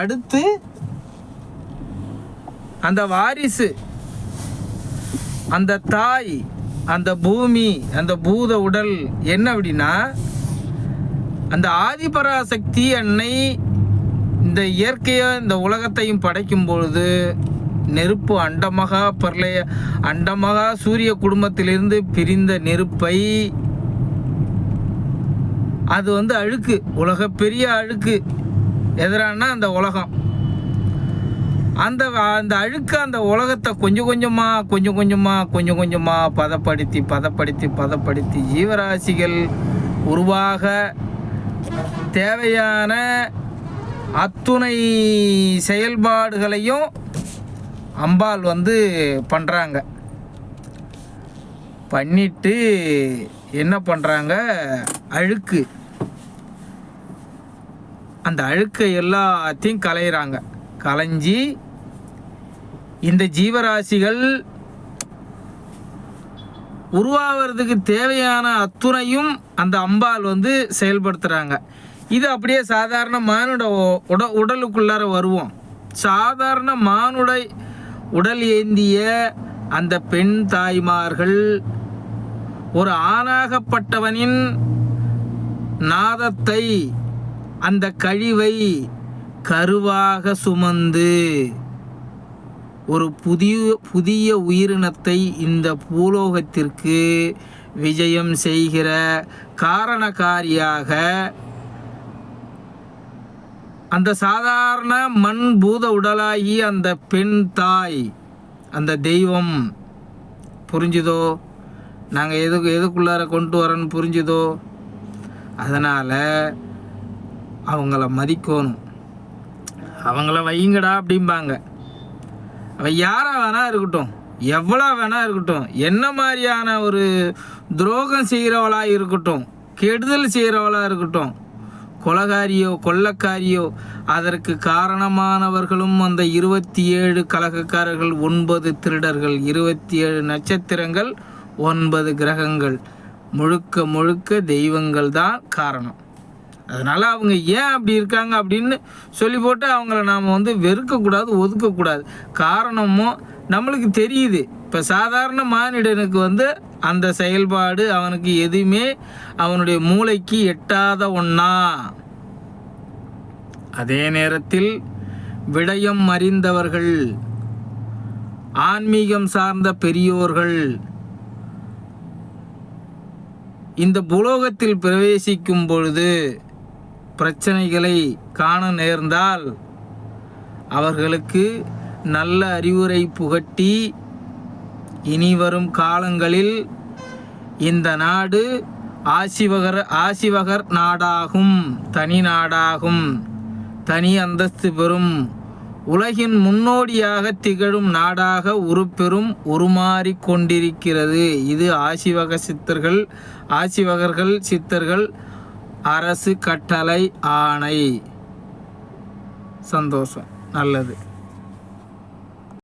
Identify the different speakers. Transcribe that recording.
Speaker 1: அடுத்து அந்த வாரிசு அந்த தாய் அந்த பூமி அந்த பூத உடல் என்ன அப்படின்னா அந்த ஆதிபராசக்தி அன்னை இந்த இயற்கையை இந்த உலகத்தையும் படைக்கும் பொழுது நெருப்பு அண்டமகா பர்லய அண்டமகா சூரிய குடும்பத்திலிருந்து பிரிந்த நெருப்பை அது வந்து அழுக்கு உலக பெரிய அழுக்கு எதிரானா அந்த உலகம் அந்த அந்த அழுக்கு அந்த உலகத்தை கொஞ்சம் கொஞ்சமாக கொஞ்சம் கொஞ்சமாக கொஞ்சம் கொஞ்சமாக பதப்படுத்தி பதப்படுத்தி பதப்படுத்தி ஜீவராசிகள் உருவாக தேவையான அத்துணை செயல்பாடுகளையும் அம்பாள் வந்து பண்ணுறாங்க பண்ணிட்டு என்ன பண்ணுறாங்க அழுக்கு அந்த அழுக்கை எல்லாத்தையும் கலையிறாங்க கலைஞ்சி இந்த ஜீவராசிகள் உருவாகிறதுக்கு தேவையான அத்துணையும் அந்த அம்பாள் வந்து செயல்படுத்துகிறாங்க இது அப்படியே சாதாரண மானுட உட உடலுக்குள்ளார வருவோம் சாதாரண மானுடை உடல் ஏந்திய அந்த பெண் தாய்மார்கள் ஒரு ஆணாகப்பட்டவனின் நாதத்தை அந்த கழிவை கருவாக சுமந்து ஒரு புதிய புதிய உயிரினத்தை இந்த பூலோகத்திற்கு விஜயம் செய்கிற காரணக்காரியாக அந்த சாதாரண மண் பூத உடலாகி அந்த பெண் தாய் அந்த தெய்வம் புரிஞ்சுதோ நாங்கள் எதுக்கு எதுக்குள்ளார கொண்டு வரோன்னு புரிஞ்சுதோ அதனால் அவங்கள மதிக்கணும் அவங்கள வையுங்கடா அப்படிம்பாங்க அவள் யாராக வேணா இருக்கட்டும் எவ்வளோ வேணா இருக்கட்டும் என்ன மாதிரியான ஒரு துரோகம் செய்கிறவளாக இருக்கட்டும் கெடுதல் செய்கிறவளாக இருக்கட்டும் கொலகாரியோ கொள்ளக்காரியோ அதற்கு காரணமானவர்களும் அந்த இருபத்தி ஏழு கலகக்காரர்கள் ஒன்பது திருடர்கள் இருபத்தி ஏழு நட்சத்திரங்கள் ஒன்பது கிரகங்கள் முழுக்க முழுக்க தெய்வங்கள் தான் காரணம் அதனால் அவங்க ஏன் அப்படி இருக்காங்க அப்படின்னு சொல்லி போட்டு அவங்கள நாம் வந்து வெறுக்கக்கூடாது ஒதுக்கக்கூடாது காரணமும் நம்மளுக்கு தெரியுது இப்போ சாதாரண மானிடனுக்கு வந்து அந்த செயல்பாடு அவனுக்கு எதுவுமே அவனுடைய மூளைக்கு எட்டாத ஒன்றா அதே நேரத்தில் விடயம் அறிந்தவர்கள் ஆன்மீகம் சார்ந்த பெரியோர்கள் இந்த புலோகத்தில் பிரவேசிக்கும் பொழுது பிரச்சனைகளை காண நேர்ந்தால் அவர்களுக்கு நல்ல அறிவுரை புகட்டி இனி வரும் காலங்களில் இந்த நாடு ஆசிவகர் ஆசிவகர் நாடாகும் தனி நாடாகும் தனி அந்தஸ்து பெறும் உலகின் முன்னோடியாக திகழும் நாடாக உருப்பெறும் உருமாறி கொண்டிருக்கிறது இது ஆசிவக சித்தர்கள் ஆசிவகர்கள் சித்தர்கள் அரசு கட்டளை ஆணை சந்தோஷம் நல்லது